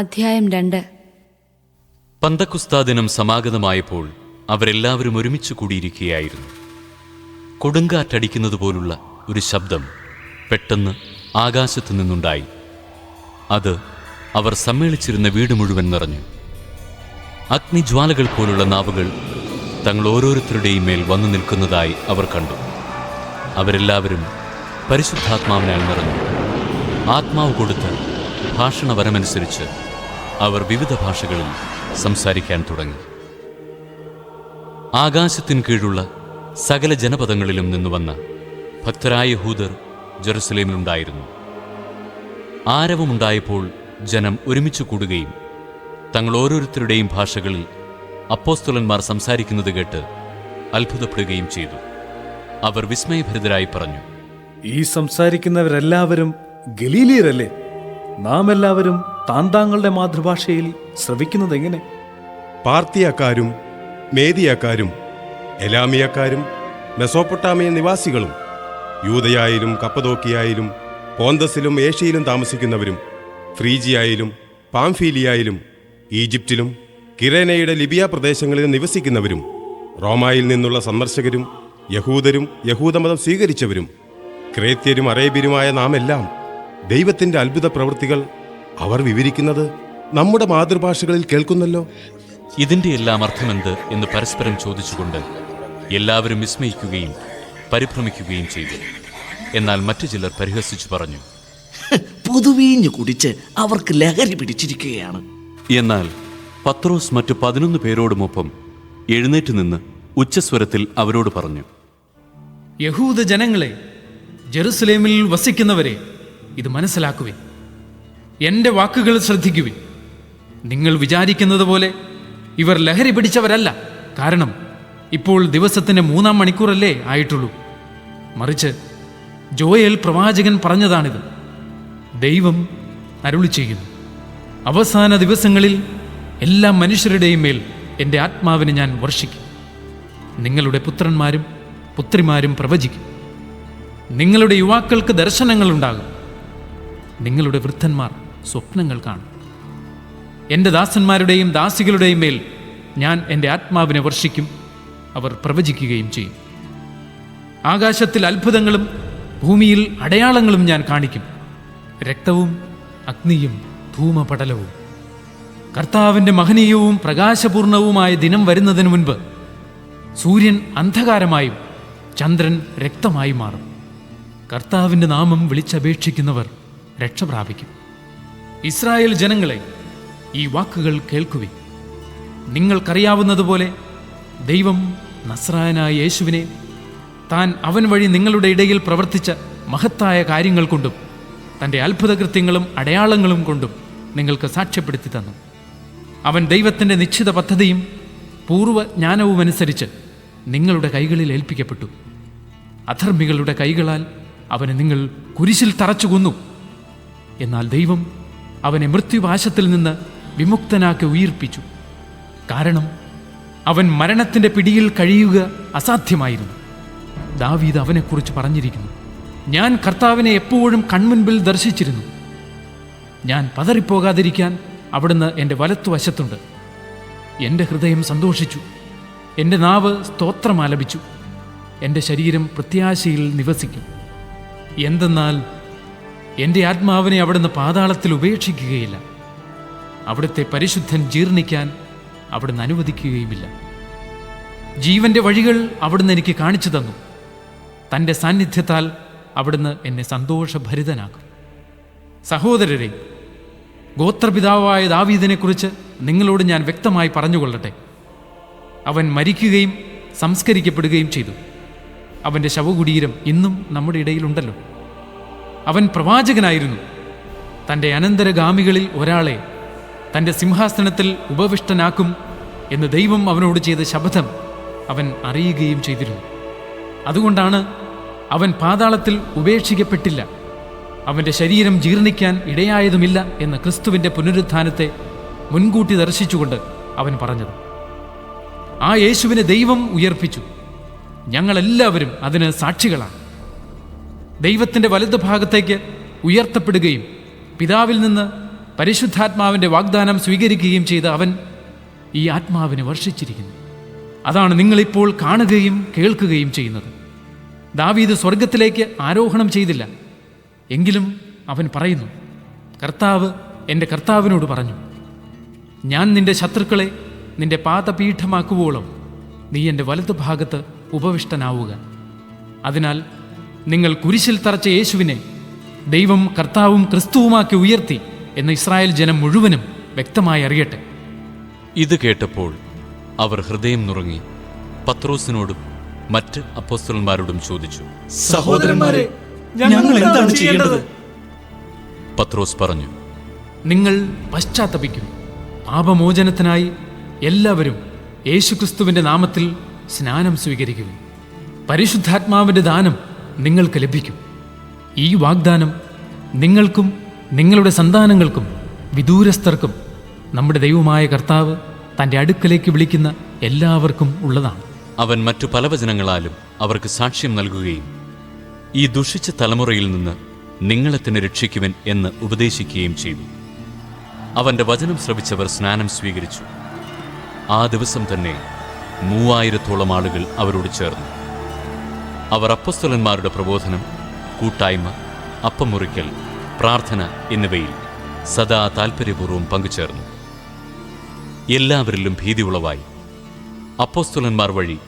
അധ്യായം രണ്ട്. പന്തക്കുസ്താ ദിനം സമാഗതമായപ്പോൾ അവരെല്ലാവരും ഒരുമിച്ച് കൂടിയിരിക്കുകയായിരുന്നു. കൊടുങ്കാറ്റടിക്കുന്നത് പോലുള്ള ഒരു ശബ്ദം പെട്ടെന്ന് ആകാശത്തു നിന്നുണ്ടായി. അത് അവർ സമ്മേളിച്ചിരുന്ന വീട് മുഴുവൻ നിറഞ്ഞു. അഗ്നിജ്വാലകൾ പോലുള്ള നാവുകൾ തങ്ങൾ ഓരോരുത്തരുടെയും മേൽ വന്നു നിൽക്കുന്നതായി അവർ കണ്ടു. അവരെല്ലാവരും പരിശുദ്ധാത്മാവിനാൽ നിറഞ്ഞു. ആത്മാവ് കൊടുത്ത് ഭാഷണവരമനുസരിച്ച് അവർ വിവിധ ഭാഷകളിൽ സംസാരിക്കാൻ തുടങ്ങി. ആകാശത്തിന് കീഴുള്ള സകല ജനപദങ്ങളിലും നിന്നുവന്ന ഭക്തരായ യഹൂദർ ജെറുസലേമിലുണ്ടായിരുന്നു. ആരവമുണ്ടായപ്പോൾ ജനം ഒരുമിച്ച് കൂടുകയും തങ്ങൾ ഓരോരുത്തരുടെയും ഭാഷകളിൽ അപ്പോസ്തുലന്മാർ സംസാരിക്കുന്നത് കേട്ട് അത്ഭുതപ്പെടുകയും ചെയ്തു. അവർ വിസ്മയഭരിതരായി പറഞ്ഞു ഈ സംസാരിക്കുന്നവരെല്ലാവരും ഗലീലിയരല്ലേ? നാം എല്ലാവരും താൻ താങ്കളുടെ മാതൃഭാഷയിൽ ശ്രവിക്കുന്നത് എങ്ങനെ പാർത്തിയക്കാരും മേദിയാക്കാരും എലാമിയക്കാരും മെസോപ്പൊട്ടാമിയ നിവാസികളും യൂതയായാലും കപ്പതോക്കിയായാലും പോന്തസിലും ഏഷ്യയിലും താമസിക്കുന്നവരും ഫ്രീജിയായാലും പാംഫീലിയായാലും ഈജിപ്തിലും കിരേനയുടെ ലിബിയ പ്രദേശങ്ങളിൽ നിവസിക്കുന്നവരും റോമായിൽ നിന്നുള്ള സന്ദർശകരും യഹൂദരും യഹൂദമതം സ്വീകരിച്ചവരും ക്രേത്യരും അറേബ്യരുമായ നാമെല്ലാം ദൈവത്തിന്റെ അത്ഭുത പ്രവൃത്തികൾ അവർ വിവരിക്കുന്നത് നമ്മുടെ മാതൃഭാഷകളിൽ കേൾക്കുന്നല്ലോ. ഇതിന്റെ എല്ലാം അർത്ഥമെന്ത് എന്ന് പരസ്പരം ചോദിച്ചുകൊണ്ട് എല്ലാവരും വിസ്മയിക്കുകയും പരിഭ്രമിക്കുകയും ചെയ്തു. എന്നാൽ മറ്റു ചിലർ പരിഹസിച്ചു പറഞ്ഞു പുതുവീഞ്ഞു കുടിച്ച് അവർക്ക് ലഹരി പിടിച്ചിരിക്കുകയാണ്. എന്നാൽ പത്രോസ് മറ്റു പതിനൊന്ന് പേരോടുമൊപ്പം എഴുന്നേറ്റ് നിന്ന് ഉച്ചസ്വരത്തിൽ അവരോട് പറഞ്ഞു യഹൂദ ജനങ്ങളെ ജെറുസലേമിൽ വസിക്കുന്നവരെ ഇത് മനസ്സിലാക്കുവിൻ. എന്റെ വാക്കുകൾ ശ്രദ്ധിക്കുവിൻ. നിങ്ങൾ വിചാരിക്കുന്നത് പോലെ ഇവർ ലഹരി പിടിച്ചവരല്ല. കാരണം ഇപ്പോൾ ദിവസത്തിന്റെ മൂന്നാം മണിക്കൂറല്ലേ ആയിട്ടുള്ളൂ. മറിച്ച് ജോയൽ പ്രവാചകൻ പറഞ്ഞതാണിത്. ദൈവം അരുളി ചെയ്യുന്നു. അവസാന ദിവസങ്ങളിൽ എല്ലാ മനുഷ്യരുടെയും മേൽ എന്റെ ആത്മാവിനെ ഞാൻ വർഷിക്കും. നിങ്ങളുടെ പുത്രന്മാരും പുത്രിമാരും പ്രവചിക്കും. നിങ്ങളുടെ യുവാക്കൾക്ക് ദർശനങ്ങളുണ്ടാകും. നിങ്ങളുടെ വൃദ്ധന്മാർ സ്വപ്നങ്ങൾ കാണും. എന്റെ ദാസന്മാരുടെയും ദാസികളുടെയും മേൽ ഞാൻ എന്റെ ആത്മാവിനെ വർഷിക്കും അവർ പ്രവചിക്കുകയും ചെയ്യും. ആകാശത്തിൽ അത്ഭുതങ്ങളും ഭൂമിയിൽ അടയാളങ്ങളും ഞാൻ കാണിക്കും. രക്തവും അഗ്നിയും ധൂമപടലവും. കർത്താവിന്റെ മഹനീയവും പ്രകാശപൂർണവുമായ ദിനം വരുന്നതിന് മുൻപ് സൂര്യൻ അന്ധകാരമായും ചന്ദ്രൻ രക്തമായി മാറും. കർത്താവിന്റെ നാമം വിളിച്ചപേക്ഷിക്കുന്നവർ രക്ഷ പ്രാപിക്കും ഇസ്രായേൽ ജനങ്ങളെ ഈ വാക്കുകൾ കേൾക്കുവിൻ. നിങ്ങൾക്കറിയാവുന്നതുപോലെ ദൈവം നസ്രായനായ യേശുവിനെ താൻ അവൻ വഴി നിങ്ങളുടെ ഇടയിൽ പ്രവർത്തിച്ച മഹത്തായ കാര്യങ്ങൾ കൊണ്ടും തന്റെ അത്ഭുതകൃത്യങ്ങളും അടയാളങ്ങളും കൊണ്ടും നിങ്ങൾക്ക് സാക്ഷ്യപ്പെടുത്തി തന്നു. അവൻ ദൈവത്തിന്റെ നിശ്ചിത പദ്ധതിയും പൂർവജ്ഞാനവും അനുസരിച്ച് നിങ്ങളുടെ കൈകളിൽ ഏൽപ്പിക്കപ്പെട്ടു. അധർമ്മികളുടെ കൈകളാൽ അവനെ നിങ്ങൾ കുരിശിൽ തറച്ചു കൊന്നു. എന്നാൽ ദൈവം അവനെ മൃത്യുപാശത്തിൽ നിന്ന് വിമുക്തനാക്കി ഉയർപ്പിച്ചു. കാരണം അവൻ മരണത്തിന്റെ പിടിയിൽ കഴിയുക അസാധ്യമായിരുന്നു. ദാവീദ് അവനെക്കുറിച്ച് പറഞ്ഞിരിക്കുന്നു. ഞാൻ കർത്താവിനെ എപ്പോഴും കൺമുൻപിൽ ദർശിച്ചിരുന്നു. ഞാൻ പതറിപ്പോകാതിരിക്കാൻ അവിടുന്ന് എന്റെ വലത്തുവശത്തുണ്ട് എന്റെ ഹൃദയം സന്തോഷിച്ചു. എന്റെ നാവ് സ്തോത്രം ആലപിച്ചു. എന്റെ ശരീരം പ്രത്യാശയിൽ നിവസിക്കും. എന്തെന്നാൽ എന്റെ ആത്മാവിനെ അവിടുന്ന് പാതാളത്തിൽ ഉപേക്ഷിക്കുകയില്ല. അവിടുത്തെ പരിശുദ്ധൻ ജീർണിക്കാൻ അവിടുന്ന് അനുവദിക്കുകയുമില്ല. ജീവന്റെ വഴികൾ അവിടുന്ന് എനിക്ക് കാണിച്ചു തന്നു. തന്റെ സാന്നിധ്യത്താൽ അവിടുന്ന് എന്നെ സന്തോഷഭരിതനാക്കും. സഹോദരരെ ഗോത്രപിതാവായ ദാവീദിനെക്കുറിച്ച് നിങ്ങളോട് ഞാൻ വ്യക്തമായി പറഞ്ഞുകൊള്ളട്ടെ. അവൻ മരിക്കുകയും സംസ്കരിക്കപ്പെടുകയും ചെയ്തു. അവന്റെ ശവകുടീരം ഇന്നും നമ്മുടെ ഇടയിലുണ്ടല്ലോ. അവൻ പ്രവാചകനായിരുന്നു. തന്റെ അനന്തരഗാമികളിൽ ഒരാളെ തന്റെ സിംഹാസനത്തിൽ ഉപവിഷ്ടനാക്കും എന്ന് ദൈവം അവനോട് ചെയ്ത ശപഥം അവൻ അറിയുകയും ചെയ്തിരുന്നു. അതുകൊണ്ടാണ് അവൻ പാതാളത്തിൽ ഉപേക്ഷിക്കപ്പെട്ടില്ല. അവന്റെ ശരീരം ജീർണിക്കാൻ ഇടയായതുമില്ല എന്ന ക്രിസ്തുവിന്റെ പുനരുത്ഥാനത്തെ മുൻകൂട്ടി ദർശിച്ചുകൊണ്ട് അവൻ പറഞ്ഞത്. ആ യേശുവിനെ ദൈവം ഉയർപ്പിച്ചു. ഞങ്ങളെല്ലാവരും അതിന് സാക്ഷികളാണ്. ദൈവത്തിന്റെ വലതുഭാഗത്തേക്ക് ഉയർത്തപ്പെടുകയും പിതാവിൽ നിന്ന് പരിശുദ്ധാത്മാവിന്റെ വാഗ്ദാനം സ്വീകരിക്കുകയും ചെയ്ത അവൻ ഈ ആത്മാവിനെ വർഷിച്ചിരിക്കുന്നു. അതാണ് നിങ്ങളിപ്പോൾ കാണുകയും കേൾക്കുകയും ചെയ്യുന്നത്. ദാവീദ് സ്വർഗത്തിലേക്ക് ആരോഹണം ചെയ്തില്ല. എങ്കിലും അവൻ പറയുന്നു കർത്താവ് എന്റെ കർത്താവിനോട് പറഞ്ഞു ഞാൻ നിന്റെ ശത്രുക്കളെ നിന്റെ പാതപീഠമാക്കുവോളം നീ എന്റെ വലതുഭാഗത്ത് ഉപവിഷ്ടനാവുക. അതിനാൽ നിങ്ങൾ കുരിശിൽ തറച്ച യേശുവിനെ ദൈവം കർത്താവും ക്രിസ്തുവുമാക്കി ഉയർത്തി എന്ന് ഇസ്രായേൽ ജനം മുഴുവനും വ്യക്തമായി അറിയട്ടെ. ഇത് കേട്ടപ്പോൾ അവർ ഹൃദയം നുറങ്ങി. പത്രോസിനോടും മറ്റ് അപ്പോസ്തലന്മാരോടും ചോദിച്ചു സഹോദരന്മാരെ ഞങ്ങൾ എന്താണ് ചെയ്യേണ്ടത്? പത്രോസ് പറഞ്ഞു നിങ്ങൾ പശ്ചാത്തപിക്കും. പാപമോചനത്തിനായി എല്ലാവരും യേശുക്രിസ്തുവിന്റെ നാമത്തിൽ സ്നാനം സ്വീകരിക്കും. പരിശുദ്ധാത്മാവിന്റെ ദാനം നിങ്ങൾക്ക് ലഭിക്കും. ഈ വാഗ്ദാനം നിങ്ങൾക്കും നിങ്ങളുടെ സന്താനങ്ങൾക്കും വിദൂരസ്ഥർക്കും നമ്മുടെ ദൈവമായ കർത്താവ് തന്റെ അടുക്കലേക്ക് വിളിക്കുന്ന എല്ലാവർക്കും ഉള്ളതാണ്. അവൻ മറ്റു പല വചനങ്ങളാലും അവർക്ക് സാക്ഷ്യം നൽകുകയും ഈ ദുഷിച്ച തലമുറയിൽ നിന്ന് നിങ്ങളെ തന്നെ രക്ഷിക്കുവൻ എന്ന് ഉപദേശിക്കുകയും ചെയ്തു. അവന്റെ വചനം ശ്രവിച്ചവർ സ്നാനം സ്വീകരിച്ചു. ആ ദിവസം തന്നെ മൂവായിരത്തോളം ആളുകൾ അവരോട് ചേർന്നു. അവർ അപ്പസ്തുലന്മാരുടെ പ്രബോധനം കൂട്ടായ്മ അപ്പമുറിക്കൽ പ്രാർത്ഥന എന്നിവയിൽ സദാ താൽപ്പര്യപൂർവം പങ്കുചേർന്നു. എല്ലാവരിലും ഭീതി ഉളവായി അപ്പോസ്തുലന്മാർ വഴി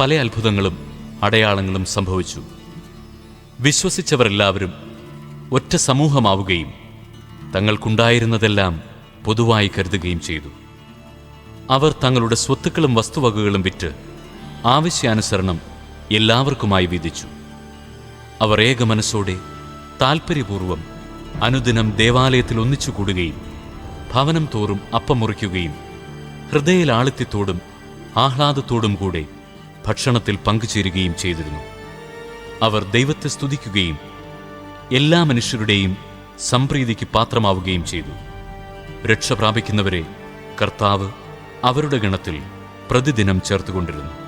പല അത്ഭുതങ്ങളും അടയാളങ്ങളും സംഭവിച്ചു. വിശ്വസിച്ചവരെല്ലാവരും ഒറ്റ സമൂഹമാവുകയും തങ്ങൾക്കുണ്ടായിരുന്നതെല്ലാം പൊതുവായി കരുതുകയും ചെയ്തു. അവർ തങ്ങളുടെ സ്വത്തുക്കളും വസ്തുവകകളും വിറ്റ് ആവശ്യാനുസരണം എല്ലാവർക്കുമായി വിധിച്ചു. അവർ ഏക മനസ്സോടെ താൽപ്പര്യപൂർവം അനുദിനം ദേവാലയത്തിൽ ഒന്നിച്ചു കൂടുകയും ഭവനം തോറും അപ്പം മുറിക്കുകയും ഹൃദയലാളിത്യത്തോടും ആഹ്ലാദത്തോടും കൂടെ ഭക്ഷണത്തിൽ പങ്കുചേരുകയും ചെയ്തിരുന്നു. അവർ ദൈവത്തെ സ്തുതിക്കുകയും എല്ലാ മനുഷ്യരുടെയും സംപ്രീതിക്ക് പാത്രമാവുകയും ചെയ്തു. രക്ഷ പ്രാപിക്കുന്നവരെ കർത്താവ് അവരുടെ ഗണത്തിൽ പ്രതിദിനം ചേർത്തുകൊണ്ടിരുന്നു.